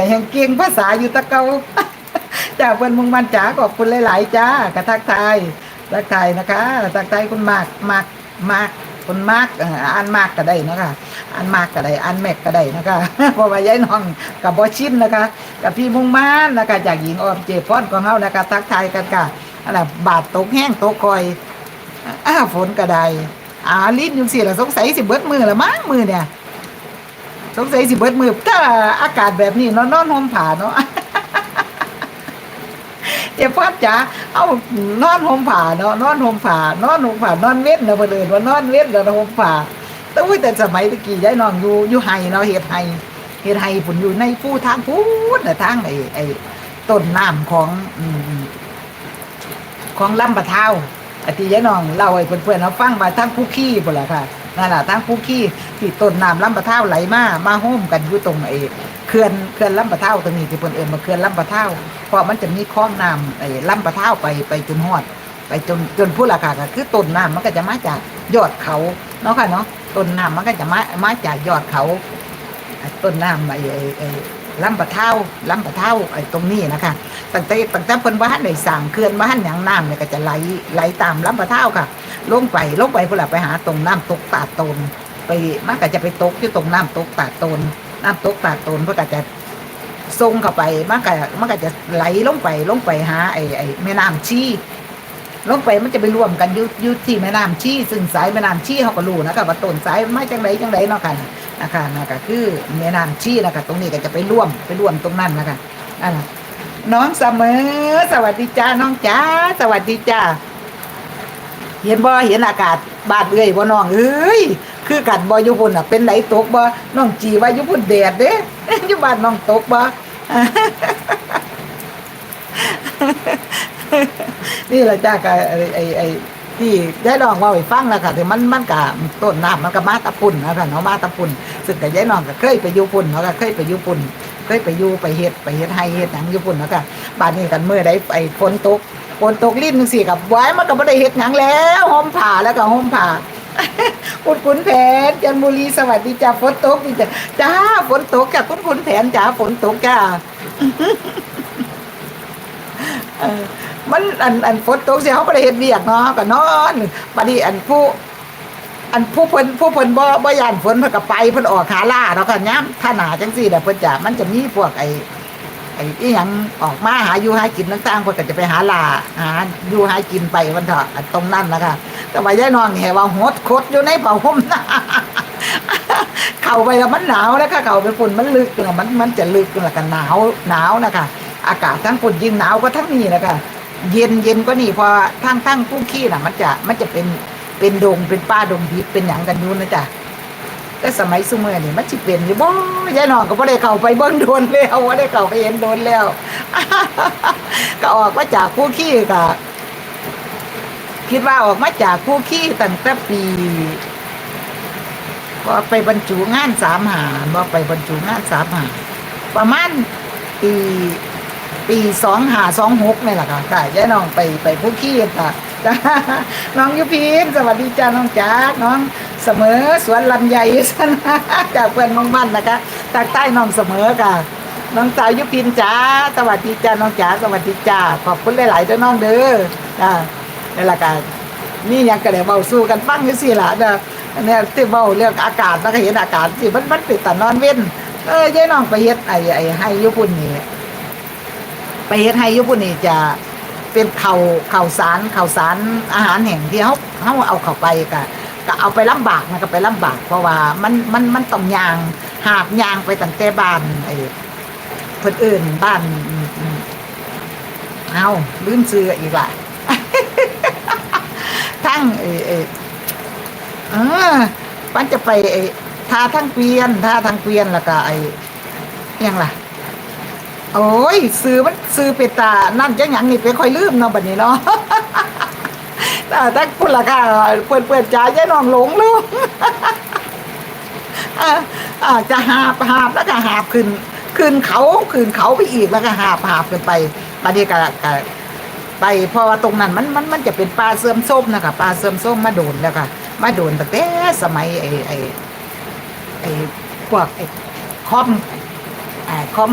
ก็ยังเก่งภาษาอยู่ตะเกาจ้าเพื่อนมุงมันจ๋าขอบคุณหลาย ๆ จ้ากระทักทายทักทายนะคะทักทายคุณมากมากมากคุณมากอ่านมากก็ได้นะคะอ่านมากก็ได้อ่านแม็กก็ได้นะคะเพราะว่ายายน้องกับบอชินนะคะ กับพี่มุงมันนะคะ จากหญิงออมเจฟอนของเฮานะคะทักทายกันค่ะอันน่ะบาดตกแห้งตกคอยอ้าฝนก็ได้อาลิ้นยู่สิละสงสัยสิเบิดมือละมั้งมือเนี่ย สงสัยสิเบิดมือถ้าอากาศแบบนี้เนาะนอนห่มผ้าเนาะเจ้าพ่อจ๋าเอานอนห่มผ้าเนาะนอนห่มผ้านอนห่มผ้านอนเว้นเนาะบ่เดินว่านอนเว้นแล้วห่มผ้าแต่อุ้ยแต่สมัยตะกี้ยายน้องอยู่อยู่ไห้เนาะเฮ็ดไห้เฮ็ดไห้พุ่นอยู่ในผู้ทางพูดน่ะทางไอ้ไอ้ต้นน้ำของของลำปะเท้าอาทิยายน้องเล่าให้เพื่อนๆเราฟังว่าทางผู้ขี้พุ่นล่ะค่ะ นั่นล่ะทางผู้ขี้ที่ต้นน้ำลำปะเท่าไหลมามาห้มกันอยู่ตรงไอ้เขื่อนเขื่อนลำปะเท่าตรงนี้ที่เพิ่นเอิ้นว่าเขื่อนลำปะเท่าเพราะมันจะมีคลองน้ำไอ้ลำปะเท่าไปไปจนฮอด ไปจนจนผู้ราคาก็คือต้นน้ำมันก็จะมาจากยอดเขาเนาะค่ะเนาะต้นน้ำมันก็จะมามาจากยอดเขาต้นน้ำไอ้ไอ้ไอ้ ลำปะเท้าลำปะเท้าไอ้ตรงนี้นะคะตั้งแต่ตั้งแต่เพิ่นว่าได้สร้างเขื่อนมาหันหยังน้ำเนี่ยก็จะไหลไหลตามลำปะเท้าค่ะ ลงไปลงไปพุ่นละไปหาตรงน้ำตกตาโตน ไปมันก็จะไปตกอยู่ตรงน้ำตกตาโตน น้ำตกตาโตนเพื่อก็จะทรงเข้าไปมันก็มันก็จะไหลลงไปลงไปหาไอ้ไอ้แม่น้ำชี ลงไปมันจะไปรวมกันอยุยุที่แม่น้ำชี้ซึ่งสายแม่น้ำชี้เขาก็รู้นะคะว่าต้นสายมาจังไรจังไรเนาะค่ะนะคะนะคะคือแม่น้ำชี้นะคะตรงนี้ก็จะไปร่วมไปร่วมตรงนั้นนะคะอ่าน้องเสมอ สวัสดีจ้าน้องจ้าสวัสดีจ้าเห็นบ่เห็นอากาศบาดเอ้ยบ่น้องเอ้ยคือกัดบ่อยู่พุ่นอะเป็นไหนตกบ่น้องจีว่ายู่พุ่นแดดเด้ยู่บ้านน้องตกบ่ นี่แหละจ้าก็ไอ้ไอ้ไอ้ที่ได้ลองว่าให้ฟังแล้วค่ะแต่มันมันกับต้นน้ำมันก็มาตะปุ่นนะค่ะเนาะมาตะปุ่นซึ่งกับยายน้องก็เคยไปอยู่ปุ่นเนาะก็เคยไปอยู่ปุ่นเคยไปอยู่ไปเฮ็ดไปเฮ็ดให้เฮ็ดหยังอยู่ปุ่นเนาะค่ะบ้านนี้กันเมื่อใดไอ้ฝนตกฝนตกลิ้นสิกับไว้มันก็บ่ได้เฮ็ดหยังแล้วห่มผ้าแล้วก็ห่มผ้าคุณขุนแผนจันบุรีสวัสดีจ้าฝนตกดีจ้าจ้าฝนตกจ้าคุณขุนแผนจ้าฝนตกจ้า มันอันอันฝนตกเสียเขาบ่ได้เฮ็ดเวียกเนาะก็นอนบัดนี้อันผู้อันผู้เพิ่นผู้เพิ่นบ่บ่ยานฝนเพิ่นก็ไปเพิ่นออกหาล่าเนาะก็ยามถ้าหนาจังซี่แหละเพิ่นจะมันจะมีพวกไอ้ไอ้อีหยังออกมาหาอยู่หากินต่างๆเพิ่นก็จะไปหาล่าหาอยู่หากินไปวันเถาะตรงนั้นนะคะแต่ว่ายายน้องแห่ว่าหดคดอยู่ในเป่าห่มนะเข้าไปแล้วมันหนาวนะคะเข้าไปฝุ่นมันลึกแล้วมันมันจะลึกแล้วก็หนาวหนาวนะคะอากาศทั้งฝุ่นยิ่งหนาวก็ทั้งนี้นะคะ เย็นเย็นก็นี่พอทั้งทั้งผู้ขี้น่ะ มันจะมันจะเป็นเป็นดงเป็นป้าดงพิษเป็นหยังกันยู่นะจ๊ะแต่สมัยสมัยนี่มันจิเป็นอยู่บ่ยายน้องก็บ่ได้เข้าไปเบิ่งโดนแล้วบ่ได้เข้าไปเห็นโดนแล้ว ก็ออกมาจากผู้ขี้ก็คิดว่าออกมาจากผู้ขี้ตั้งแต่ปีก็ไปบรรจุงานสามหาบ่ไปบรรจุงานสามหาประมาณปี ปีสองหาสองหกนี่แหละค่ะค่ะยายน้องไปไปผู้ขี้ค่ะจ้าน้องยุพินสวัสดีจ้าน้องจ๋าน้องเสมอสวนลำไยสันจากเพื่อนน้องบ้านนะคะทางใต้น้องเสมอค่ะ น้องสาวยุพินจ้าสวัสดีจ้าน้องจ๋าสวัสดีจ้าขอบคุณหลายๆเด้อน้องเด้อจ้านี่แหละค่ะนี่ยังกระเดี๋ยวเบาสู้กันฟังอยู่สิล่ะเด้อเนี่ยที่เบาเรื่องอากาศแล้วก็เห็นอากาศสิมันมันติดแต่นอนเว้นเออยายน้องไปเฮ็ดไอ้ไอ้ให้ยุพุนนี่ ไปเฮ็ดให้ยุพุ่นนี่จะเป็นเขาเข่าวสารเข่าวสารอาหารแห่งที่เขาเขาเอาเข้าไปก็ก็เอาไปลำบากนะก็ไปลำบาก เพราะว่ามันมันมันต้องยางหาบยางไปตั้งแต่บ้านไอ้เพิ่นอื่นบ้านเอาลืมซื้ออีกละทั้งเออเออมันจะไปไอ้ทาทั้งเกวียนทาทั้งเกวียนแล้วก็ไอ้ยังล่ะ โอ้ยซื้อมันซื้อเปตานั่นจังหยังนี่เป็นค่อยลืมเนาะบัดนี้เนาะแต่ถ้าคุณล่ะค่ะเปิดเปิดจ่ายยายน้องหลงลืมอาจะหาบหาบแล้วก็หาบขึ้นขึ้นเขาขึ้นเขาไปอีกแล้วก็หาบหาบขึ้นไปบัดนี้ก็ก็ไปเพราะว่าตรงนั้นมันมันมันจะเป็นปลาเสื่อมส้มนะคะปลาเสื่อมส้มมาโดนแล้วค่ะมาโดนตั้งแต่สมัยไอ้ไอ้ไอ้พวกไอ้คอมไอ้คอม